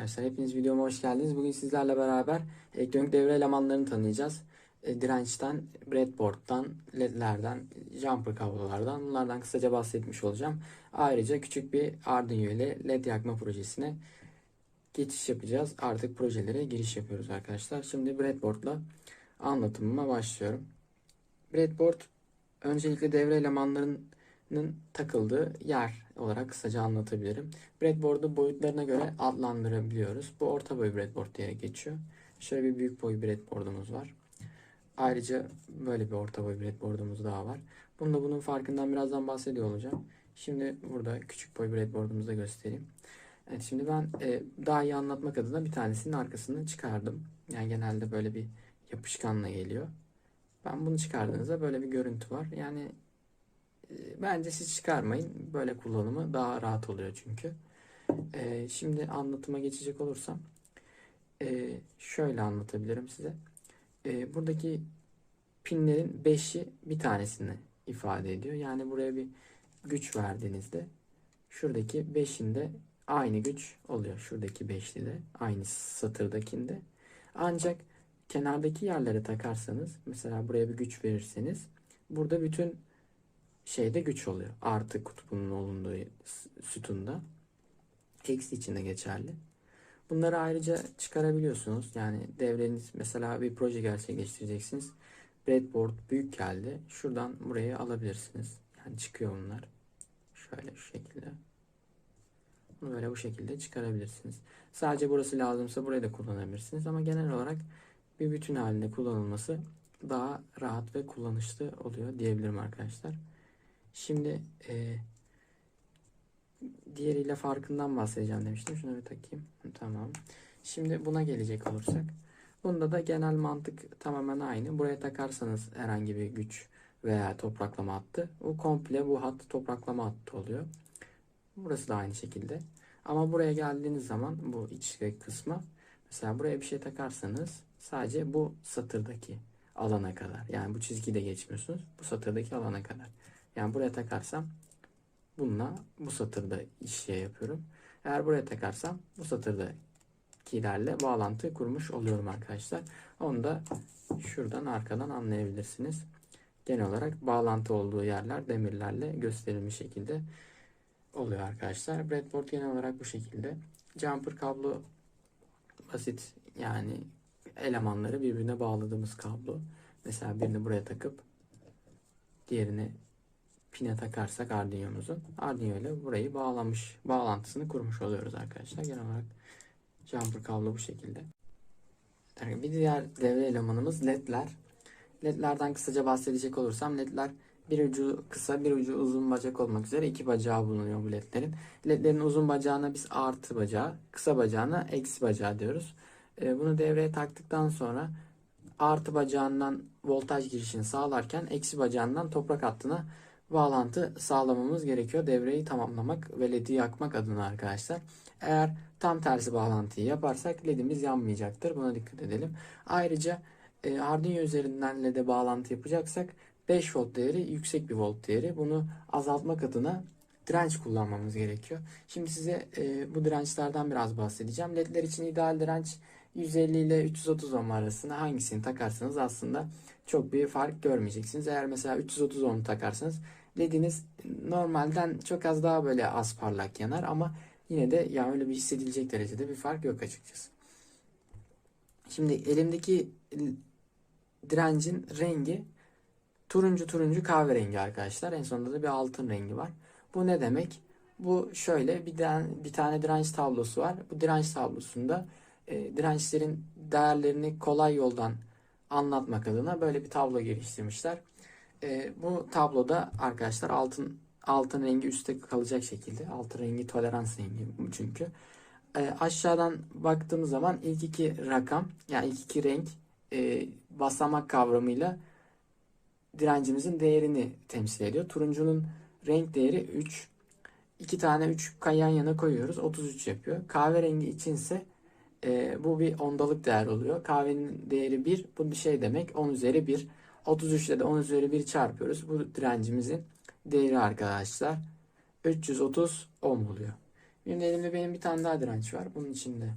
arkadaşlar. Hepiniz videoma hoş geldiniz. Bugün sizlerle beraber elektronik devre elemanlarını tanıyacağız. E, dirençten, breadboard'dan, ledlerden, jumper kablolardan bunlardan kısaca bahsetmiş olacağım. Ayrıca küçük bir Arduino ile led yakma projesine geçiş yapacağız. Artık projelere giriş yapıyoruz arkadaşlar. Şimdi breadboard'la anlatımıma başlıyorum. Breadboard öncelikle devre elemanlarının takıldığı yer olarak kısaca anlatabilirim. Breadboard'u boyutlarına göre adlandırabiliyoruz. Bu orta boy breadboard diye geçiyor. Şöyle bir büyük boy breadboard'umuz var. Ayrıca böyle bir orta boy breadboard'umuz daha var. Bunda bunun farkından birazdan bahsediyor olacağım. Şimdi burada küçük boy breadboard'umuzu da göstereyim. Evet şimdi ben e, daha iyi anlatmak adına bir tanesinin arkasını çıkardım. Yani genelde böyle bir yapışkanla geliyor. Ben bunu çıkardığınızda böyle bir görüntü var. Yani bence siz çıkarmayın. Böyle kullanımı daha rahat oluyor çünkü. E, şimdi anlatıma geçecek olursam e, şöyle anlatabilirim size. E, buradaki pinlerin 5'i bir tanesini ifade ediyor. Yani buraya bir güç verdiğinizde şuradaki 5'inde aynı güç oluyor. Şuradaki 5'li de aynı satırdakinde. Ancak kenardaki yerlere takarsanız mesela buraya bir güç verirseniz burada bütün şeyde güç oluyor. Artı kutbunun olunduğu sütunda. Eksi için de geçerli. Bunları ayrıca çıkarabiliyorsunuz. Yani devreniz mesela bir proje gerçekleştireceksiniz. Breadboard büyük geldi. Şuradan buraya alabilirsiniz. Yani çıkıyor bunlar. Şöyle şu şekilde. Bunu böyle bu şekilde çıkarabilirsiniz. Sadece burası lazımsa burayı da kullanabilirsiniz. Ama genel olarak bir bütün halinde kullanılması daha rahat ve kullanışlı oluyor diyebilirim arkadaşlar. Şimdi e, diğeriyle farkından bahsedeceğim demiştim. Şunu bir takayım. Tamam. Şimdi buna gelecek olursak. Bunda da genel mantık tamamen aynı. Buraya takarsanız herhangi bir güç veya topraklama hattı. Bu komple bu hat topraklama hattı oluyor. Burası da aynı şekilde. Ama buraya geldiğiniz zaman bu iç kısma mesela buraya bir şey takarsanız sadece bu satırdaki alana kadar. Yani bu çizgiyi de geçmiyorsunuz. Bu satırdaki alana kadar. Yani buraya takarsam bununla bu satırda işe yapıyorum. Eğer buraya takarsam bu satırdakilerle bağlantı kurmuş oluyorum arkadaşlar. Onu da şuradan arkadan anlayabilirsiniz. Genel olarak bağlantı olduğu yerler demirlerle gösterilmiş şekilde oluyor arkadaşlar. Breadboard genel olarak bu şekilde. Jumper kablo basit yani elemanları birbirine bağladığımız kablo. Mesela birini buraya takıp diğerini pine takarsak Arduino'muzun Arduino ile burayı bağlamış, bağlantısını kurmuş oluyoruz arkadaşlar. Genel olarak jumper kablo bu şekilde. Bir diğer devre elemanımız ledler. Ledlerden kısaca bahsedecek olursam ledler bir ucu kısa bir ucu uzun bacak olmak üzere iki bacağı bulunuyor bu ledlerin. Ledlerin uzun bacağına biz artı bacağı, kısa bacağına eksi bacağı diyoruz. Bunu devreye taktıktan sonra artı bacağından voltaj girişini sağlarken eksi bacağından toprak hattına bağlantı sağlamamız gerekiyor devreyi tamamlamak ve ledi yakmak adına arkadaşlar. Eğer tam tersi bağlantıyı yaparsak ledimiz yanmayacaktır. Buna dikkat edelim. Ayrıca e, Arduino üzerinden lede bağlantı yapacaksak 5 volt değeri yüksek bir volt değeri. Bunu azaltmak adına direnç kullanmamız gerekiyor. Şimdi size e, bu dirençlerden biraz bahsedeceğim. LED'ler için ideal direnç 150 ile 330 ohm arasında hangisini takarsanız aslında çok bir fark görmeyeceksiniz. Eğer mesela 330 ohm takarsanız lediniz normalden çok az daha böyle az parlak yanar ama yine de ya öyle bir hissedilecek derecede bir fark yok açıkçası. Şimdi elimdeki direncin rengi turuncu turuncu kahverengi arkadaşlar. En sonunda da bir altın rengi var. Bu ne demek? Bu şöyle bir, tane, bir tane direnç tablosu var. Bu direnç tablosunda e, dirençlerin değerlerini kolay yoldan anlatmak adına böyle bir tablo geliştirmişler. E, bu tabloda arkadaşlar altın altın rengi üstte kalacak şekilde. Altın rengi tolerans rengi çünkü. E, aşağıdan baktığımız zaman ilk iki rakam yani ilk iki renk e, basamak kavramıyla direncimizin değerini temsil ediyor. Turuncunun renk değeri 3. İki tane 3 yan yana koyuyoruz. 33 yapıyor. Kahverengi içinse e, bu bir ondalık değer oluyor. Kahvenin değeri 1. Bu bir şey demek. 10 üzeri 1. 33 ile de 10 üzeri 1 çarpıyoruz. Bu direncimizin değeri arkadaşlar. 330 ohm oluyor. Benim elimde benim bir tane daha direnç var. Bunun içinde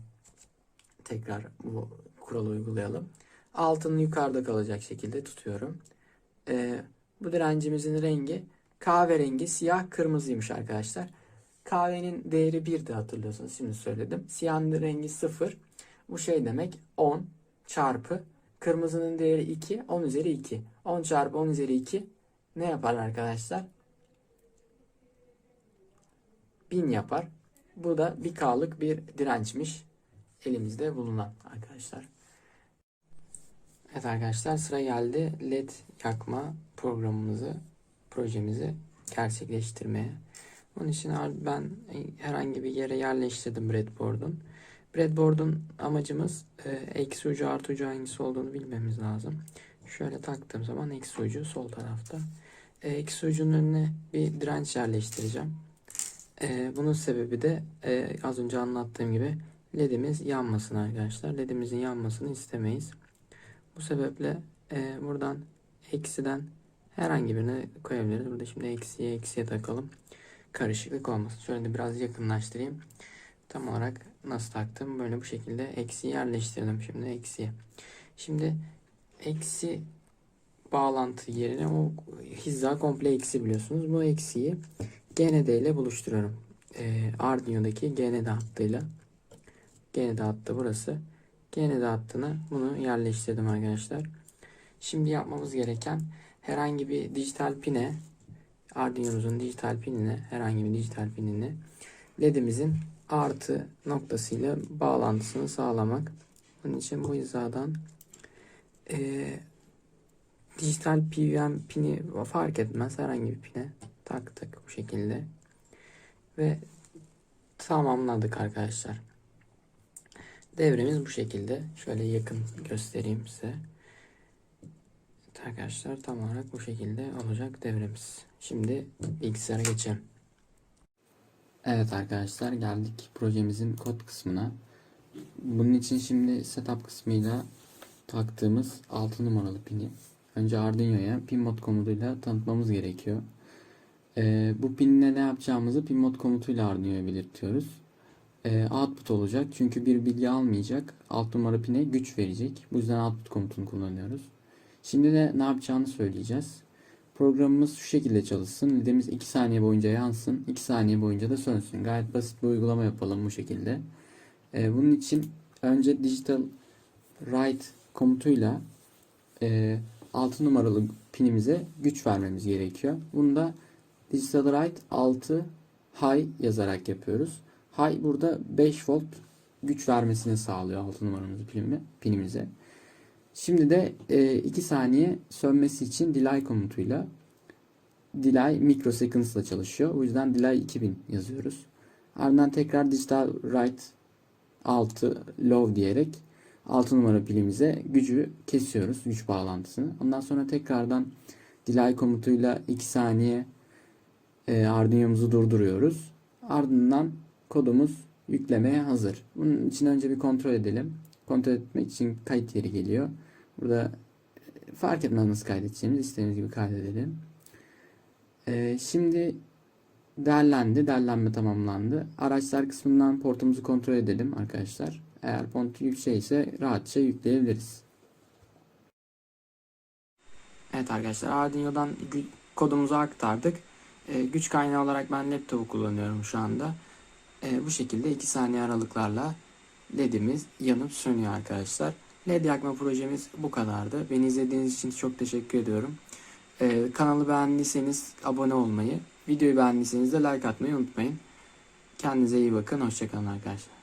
tekrar bu kuralı uygulayalım. Altını yukarıda kalacak şekilde tutuyorum. Ee, bu direncimizin rengi kahverengi, siyah, kırmızıymış arkadaşlar. Kahvenin değeri 1'di hatırlıyorsunuz. Şimdi söyledim. Siyahın rengi 0. Bu şey demek 10 çarpı kırmızının değeri 2. 10 üzeri 2. 10 çarpı 10 üzeri 2 ne yapar arkadaşlar? 1000 yapar. Bu da 1K'lık bir dirençmiş. Elimizde bulunan arkadaşlar. Evet arkadaşlar sıra geldi LED yakma programımızı, projemizi gerçekleştirmeye. Onun için ben herhangi bir yere yerleştirdim breadboard'un. Breadboard'un amacımız e, eksi ucu artı ucu hangisi olduğunu bilmemiz lazım. Şöyle taktığım zaman eksi ucu sol tarafta. E, eksi ucunun önüne bir direnç yerleştireceğim. E, bunun sebebi de e, az önce anlattığım gibi ledimiz yanmasın arkadaşlar. Ledimizin yanmasını istemeyiz. Bu sebeple e, buradan eksiden herhangi birini koyabiliriz. Burada şimdi eksiye eksiye takalım. Karışıklık olmasın. Şöyle de biraz yakınlaştırayım. Tam olarak nasıl taktım? Böyle bu şekilde eksi yerleştirdim şimdi eksiye. Şimdi eksi bağlantı yerine o hizza komple eksi biliyorsunuz. Bu eksiyi GND ile buluşturuyorum. E, Arduino'daki GND hattıyla. GND hattı burası. GND hattına bunu yerleştirdim arkadaşlar. Şimdi yapmamız gereken herhangi bir dijital pine Arduino'muzun dijital pinine herhangi bir dijital pinine ledimizin artı noktasıyla bağlantısını sağlamak. Bunun için bu hizadan e, dijital PWM pini fark etmez herhangi bir pine taktık bu şekilde ve tamamladık arkadaşlar. Devremiz bu şekilde. Şöyle yakın göstereyim size. Arkadaşlar tam olarak bu şekilde olacak devremiz. Şimdi bilgisayara geçelim. Evet arkadaşlar geldik projemizin kod kısmına. Bunun için şimdi setup kısmıyla taktığımız 6 numaralı pini önce Arduino'ya pin mod komutuyla tanıtmamız gerekiyor. Ee, bu pinle ne yapacağımızı pin mod komutuyla Arduino'ya belirtiyoruz. Ee, output olacak çünkü bir bilgi almayacak. Alt numara pine güç verecek. Bu yüzden output komutunu kullanıyoruz. Şimdi de ne yapacağını söyleyeceğiz. Programımız şu şekilde çalışsın. LED'imiz 2 saniye boyunca yansın. 2 saniye boyunca da sönsün. Gayet basit bir uygulama yapalım bu şekilde. Ee, bunun için önce digital write komutuyla e, 6 numaralı pinimize güç vermemiz gerekiyor. Bunu da digital write 6 high yazarak yapıyoruz. High burada 5 volt güç vermesini sağlıyor 6 numaramızı pinimi, pinimize. Şimdi de 2 e, saniye sönmesi için delay komutuyla delay microseconds ile çalışıyor. O yüzden delay 2000 yazıyoruz. Ardından tekrar digital write 6 low diyerek 6 numara pilimize gücü kesiyoruz. Güç bağlantısını. Ondan sonra tekrardan delay komutuyla 2 saniye e, Arduino'muzu durduruyoruz. Ardından kodumuz yüklemeye hazır. Bunun için önce bir kontrol edelim. Kontrol etmek için kayıt yeri geliyor. Burada fark etmez nasıl kaydedeceğimiz istediğimiz gibi kaydedelim. Ee, şimdi derlendi. Derlenme tamamlandı. Araçlar kısmından portumuzu kontrol edelim arkadaşlar. Eğer port yüksek ise rahatça yükleyebiliriz. Evet arkadaşlar Arduino'dan kodumuzu aktardık. Ee, güç kaynağı olarak ben laptopu kullanıyorum şu anda. Ee, bu şekilde 2 saniye aralıklarla ledimiz yanıp sönüyor arkadaşlar. LED yakma projemiz bu kadardı. Beni izlediğiniz için çok teşekkür ediyorum. Ee, kanalı beğendiyseniz abone olmayı, videoyu beğendiyseniz de like atmayı unutmayın. Kendinize iyi bakın. Hoşçakalın arkadaşlar.